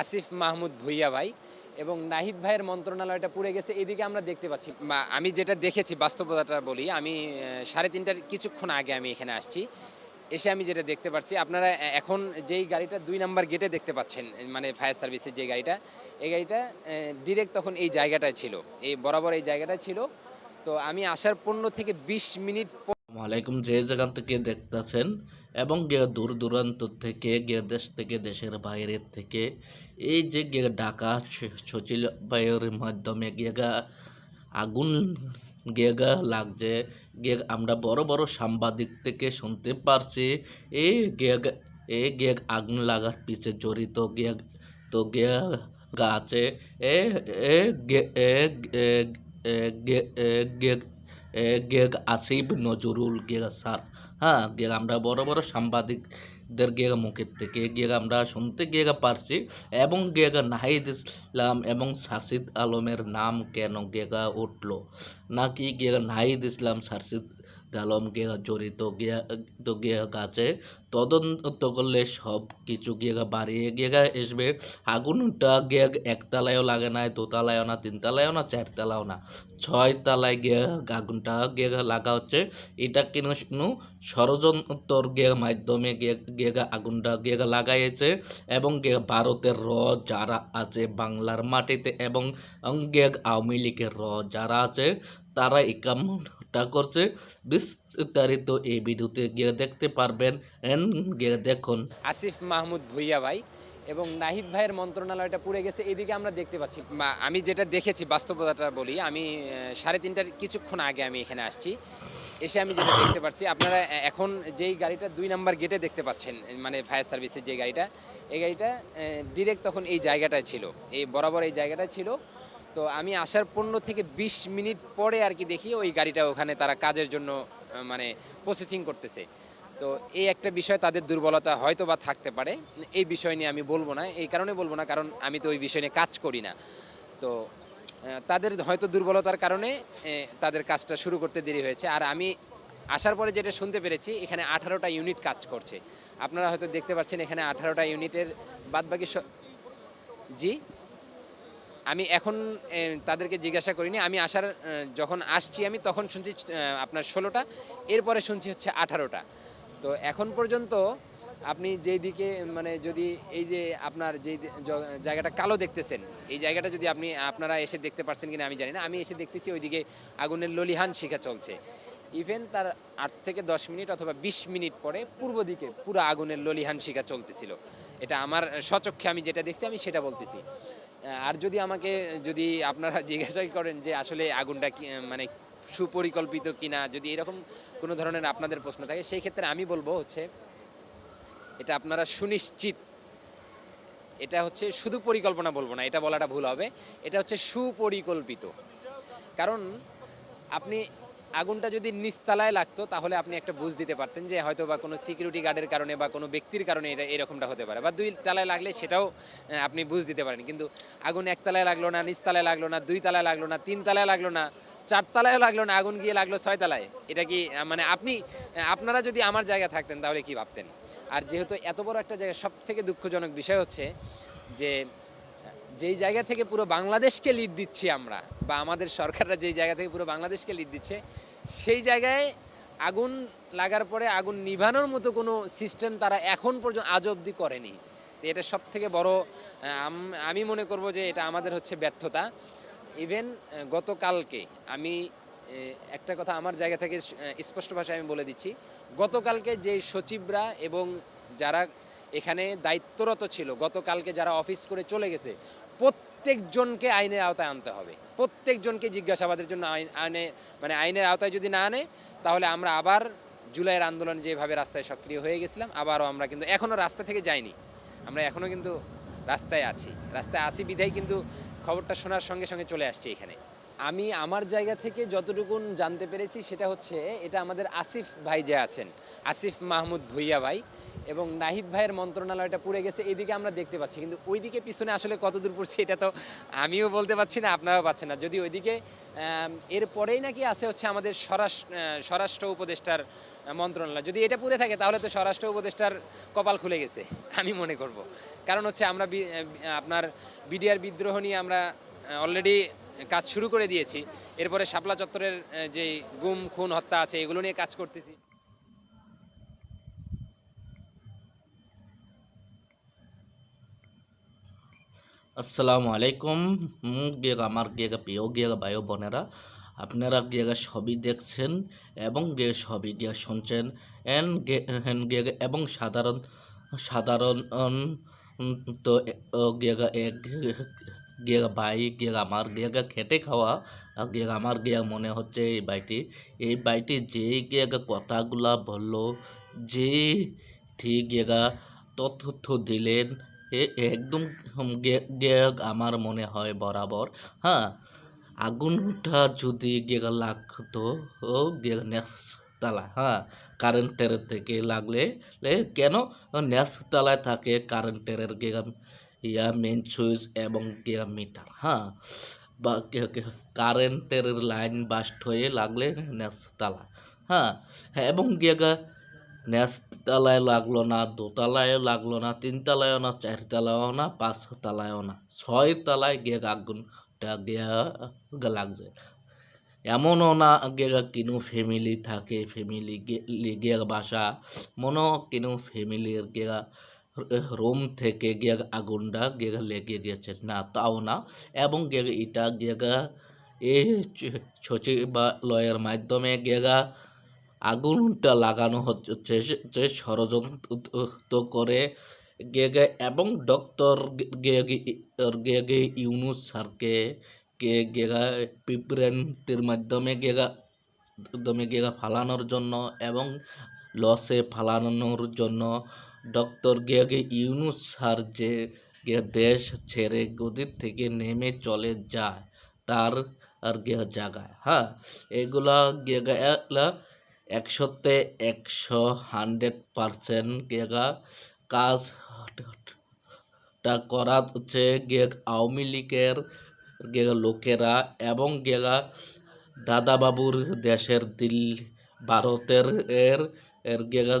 আসিফ মাহমুদ ভুইয়া ভাই এবং নাহিদ ভাইয়ের মন্ত্রণালয়টা পুড়ে গেছে, এদিকে আমরা দেখতে পাচ্ছি। আমি যেটা দেখেছি, বাস্তবতাটা বলি, আমি সাড়ে তিনটার কিছুক্ষণ আগে আমি এখানে আসছি। এসে আমি যেটা দেখতে পাচ্ছি, আপনারা এখন যেই গাড়িটা দুই নাম্বার গেটে দেখতে পাচ্ছেন মানে ফায়ার সার্ভিসের যে গাড়িটা, এই গাড়িটা ডিরেক্ট তখন এই জায়গাটায় ছিল, এই বরাবর এই জায়গাটায় ছিল। তো আমি আসার পনেরো থেকে বিশ মিনিট ওয়ালাইকুম যে যেখান থেকে দেখতেছেন এবং গিয়ে দূর দূরান্ত থেকে গিয়ে দেশ থেকে, দেশের বাইরের থেকে, এই যে গিয়ে ডাকা স- সচিবালয়ের মাধ্যমে গিয়ে গা আগুন গিয়ে গা লাগছে গিয়ে আমরা বড় বড় সাংবাদিক থেকে শুনতে পারছি এই গিয়ে গা- এই গিয়ে আগুন লাগার পিছে জড়িত গিয়ে তো গা আছে, এ এ গে- এ গে- গে- গেগ আসিফ নজরুল গেগ স্যার। হ্যাঁ গিয়ে আমরা বড় বড় সাংবাদিকদের গিয়ে মুখের থেকে গিয়ে আমরা শুনতে গিয়ে পারছি। এবং গিয়ে নাহিদ ইসলাম এবং সারসিদ আলমের নাম কেন গেগা উঠল? নাকি গিয়ে নাহিদ ইসলাম সারসিদ আলম গিয়ে জড়িত গিয়ে তো গিয়ে গাছে তদন্ত করলে সব কিছু গিয়ে বাড়িয়ে গিয়ে আসবে। আগুনটা গিয়ে একতলায়ও লাগে না দোতলায়ও না, তিনতলায়ও না চারতলাও না। ছয় তলায় গিয়ে আগুনটা গিয়ে লাগা হচ্ছে। এটা কিন্তু ষড়যন্ত্র গিয়ে মাধ্যমে গিয়ে আগুনটা গিয়ে লাগাইছে এবং ভারতের র যারা আছে বাংলার মাটিতে এবং আওয়ামী লীগের র যারা আছে, তারা এই কামটা করছে। বিস্তারিত এই ভিডিওতে গিয়ে দেখতে পারবেন। গিয়ে দেখুন। আসিফ মাহমুদ ভুইয়া ভাই এবং নাহিদ ভাইয়ের মন্ত্রণালয়টা পুড়ে গেছে, এদিকে আমরা দেখতে পাচ্ছি। আমি যেটা দেখেছি, বাস্তবতাটা বলি, আমি সাড়ে তিনটার কিছুক্ষণ আগে আমি এখানে আসছি। এসে আমি যেটা দেখতে পাচ্ছি, আপনারা এখন যেই গাড়িটা দুই নাম্বার গেটে দেখতে পাচ্ছেন মানে ফায়ার সার্ভিসের যে গাড়িটা, এই গাড়িটা ডিরেক্ট তখন এই জায়গাটায় ছিল, এই বরাবর এই জায়গাটায় ছিল। তো আমি আসার পনেরো থেকে বিশ মিনিট পরে আর কি দেখি ওই গাড়িটা ওখানে তারা কাজের জন্য মানে প্রসেসিং করতেছে। তো এই একটা বিষয় তাদের দুর্বলতা হয়তো বা থাকতে পারে। এই বিষয় নিয়ে আমি বলব না, এই কারণে বলব না, কারণ আমি তো ওই বিষয় নিয়ে কাজ করি না। তো তাদের হয়তো দুর্বলতার কারণে তাদের কাজটা শুরু করতে দেরি হয়েছে। আর আমি আসার পরে যেটা শুনতে পেরেছি, এখানে আঠারোটা ইউনিট কাজ করছে। আপনারা হয়তো দেখতে পাচ্ছেন এখানে আঠারোটা ইউনিটের বাদবাকি জি? আমি এখন তাদেরকে জিজ্ঞাসা করিনি। আমি আসার যখন আসছি আমি, তখন শুনছি আপনার ষোলোটা, এরপরে শুনছি হচ্ছে আঠারোটা। তো এখন পর্যন্ত আপনি যেই দিকে মানে যদি এই যে আপনার যেই জায়গাটা কালো দেখতেছেন, এই জায়গাটা যদি আপনি, আপনারা এসে দেখতে পাচ্ছেন কিনা আমি জানি না। আমি এসে দেখতেছি ওইদিকে আগুনের ললিহান শিখা চলছে। ইভেন তার আট থেকে দশ মিনিট অথবা বিশ মিনিট পরে পূর্ব দিকে পুরো আগুনের ললিহান শিখা চলতেছিল। এটা আমার সচক্ষে আমি যেটা দেখছি, আমি সেটা বলতেছি। আর যদি আমাকে, যদি আপনারা জিজ্ঞাসাই করেন যে আসলে আগুনটা মানে সুপরিকল্পিত কিনা, যদি এরকম কোনো ধরনের আপনাদের প্রশ্ন থাকে, সেই ক্ষেত্রে আমি বলব হচ্ছে, এটা আপনারা সুনিশ্চিত। এটা হচ্ছে শুধু পরিকল্পনা বলব না, এটা বলাটা ভুল হবে। এটা হচ্ছে সুপরিকল্পিত। কারণ আপনি আগুনটা যদি নিচতলায় লাগতো, তাহলে আপনি একটা বুঝ দিতে পারতেন যে হয়তো বা কোনো সিকিউরিটি গার্ডের কারণে বা কোনো ব্যক্তির কারণে এটা এরকমটা হতে পারে। বা দুই তালায় লাগলে সেটাও আপনি বুঝ দিতে পারেন। কিন্তু আগুন একতলায় লাগল না নিচতলায় লাগল না, দুই তলায় লাগল না, তিন তলায় লাগল না, চার তলায়ও লাগল না, আগুন গিয়ে লাগল ছয় তলায়, এটা কি মানে আপনি আপনারা যদি আমার জায়গা থাকতেন তাহলে কি ভাবতেন? আর যেহেতু এত বড় একটা জায়গা সব থেকে দুঃখজনক বিষয় হচ্ছে যে যেই জায়গা থেকে পুরো বাংলাদেশকে লিড দিচ্ছি আমরা, বা আমাদের সরকাররা যেই জায়গা থেকে পুরো বাংলাদেশকে লিড দিচ্ছে, সেই জায়গায় আগুন লাগার পরে আগুন নিভানোর মতো কোনো সিস্টেম তারা এখন পর্যন্ত, আজ অবধি করেনি। এটা সব থেকে বড় আমি মনে করব যে এটা আমাদের হচ্ছে ব্যর্থতা। ইভেন গতকালকে আমি একটা কথা আমার জায়গা থেকে স্পষ্ট ভাষায় আমি বলে দিচ্ছি। গতকালকে যে সচিবরা এবং যারা এখানে দায়িত্বরত ছিল, গতকালকে যারা অফিস করে চলে গেছে প্রত্যেকজনকে আইনের আওতায় আনতে হবে। প্রত্যেকজনকে জিজ্ঞাসাবাদের জন্য আইন, আইনে মানে আইনের আওতায় যদি না আনে, তাহলে আমরা আবার জুলাইয়ের আন্দোলন যেভাবে রাস্তায় সক্রিয় হয়ে গেছিলাম, আবারও আমরা কিন্তু এখনও রাস্তা থেকে যাইনি। আমরা এখনও কিন্তু রাস্তায় আছি। রাস্তায় আছি বিধায় কিন্তু খবরটা শোনার সঙ্গে সঙ্গে চলে আসছি এখানে। আমি আমার জায়গা থেকে যতটুকুন জানতে পেরেছি সেটা হচ্ছে, এটা আমাদের আসিফ ভাই যে আছেন, আসিফ মাহমুদ ভুইয়া ভাই এবং নাহিদ ভাইয়ের মন্ত্রণালয়টা পুড়ে গেছে, এদিকে আমরা দেখতে পাচ্ছি। কিন্তু ওইদিকে পিছনে আসলে কতদূর পড়ছে এটা তো আমিও বলতে পারছি না, আপনারাও পাচ্ছেন না। যদি ওইদিকে এরপরেই নাকি আছে হচ্ছে আমাদের স্বরাষ্ট্র স্বরাষ্ট্র উপদেষ্টার মন্ত্রণালয়। যদি এটা পুড়ে থাকে, তাহলে তো স্বরাষ্ট্র উপদেষ্টার কপাল খুলে গেছে, আমি মনে করব। কারণ হচ্ছে আমরা আপনার বিডিআর বিদ্রোহ নিয়ে আমরা অলরেডি কাজ শুরু করে দিয়েছি। এরপরে শাপলা চত্বরের যে গুম, খুন, হত্যা আছে, এগুলো নিয়ে কাজ করতেছি। আসসালামু আলাইকুম। হুম, গিয়ে আমার গিয়ে প্রিয় গিয়ে বায়ু বোনেরা আপনারা গিয়ে সবই দেখছেন এবং গে সবই গিয়ে শুনছেন। এন গে- এবং সাধারণ সাধারণ তো গিয়ে এক গিয়ে বাই গিয়ে আমার গিয়ে খেটে খাওয়া গিয়ে আমার গিয়ে মনে হচ্ছে এই বাইটি এই বাইটি যে গিয়ে কথাগুলা বলল যে ঠিক গিয়ে তথ্য দিলেন একদম আমার মনে হয় বরাবর। হ্যাঁ আগুনটা যদি গিয়ে লাগতো গিয়ে নেশতলা হ্যাঁ কারেন্টের থেকে লাগলে কেন? নেশতলায় থাকে কারেন্টের গিয়ে ইয়া মেন সুইচ এবং গিয়া মিটার হ্যাঁ বা কারেন্টের লাইন বাস্ট হয়ে লাগলে নেশতলা হ্যাঁ হ্যাঁ এবং গিয়ে নেশতলায় লাগল না দোতলায়ও লাগল না, তিনতলায়ও না, চারতলায়ও না, পাঁচতলায়ও না ছয় তলায় গিয়ে আগুনটা গিয়া লাগছে। এমনও না গিয়ে কিনু ফ্যামিলি থাকে ফ্যামিলি গিয়ে বাসা মনো কিনু ফ্যামিলির গিয়া রুম থেকে গিয়ে আগুনটা গিয়ে লেগে গেছে, না তাও না, এবং এটা গিয়ে এই চ- সচিবালয়ের মাধ্যমে গিয়ে আগুনটা লাগানো হচ্ছে ষড়যন্ত্র করে গে গে এবং ডক্টর গে গে গে ইউনুস স্যারকে গে গেগা বিভ্রান্তির মাধ্যমে গেগা মাধ্যমে গেগা ফালানোর জন্য এবং লসে ফালানোর জন্য ডক্টর গেগে ইউনুস স্যার যে দেশ ছেড়ে গদির থেকে নেমে চলে যায় তার আর গে জায়গায় হ্যাঁ এগুলা গে গা একশোতে একশো হান্ড্রেড পারসেন্ট গেগা কাজটা করা হচ্ছে গিয়ে আওয়ামী লীগের গেগা লোকেরা এবং গেগা দাদাবাবুর দেশের দিল্লি ভারতের এর এর গেগা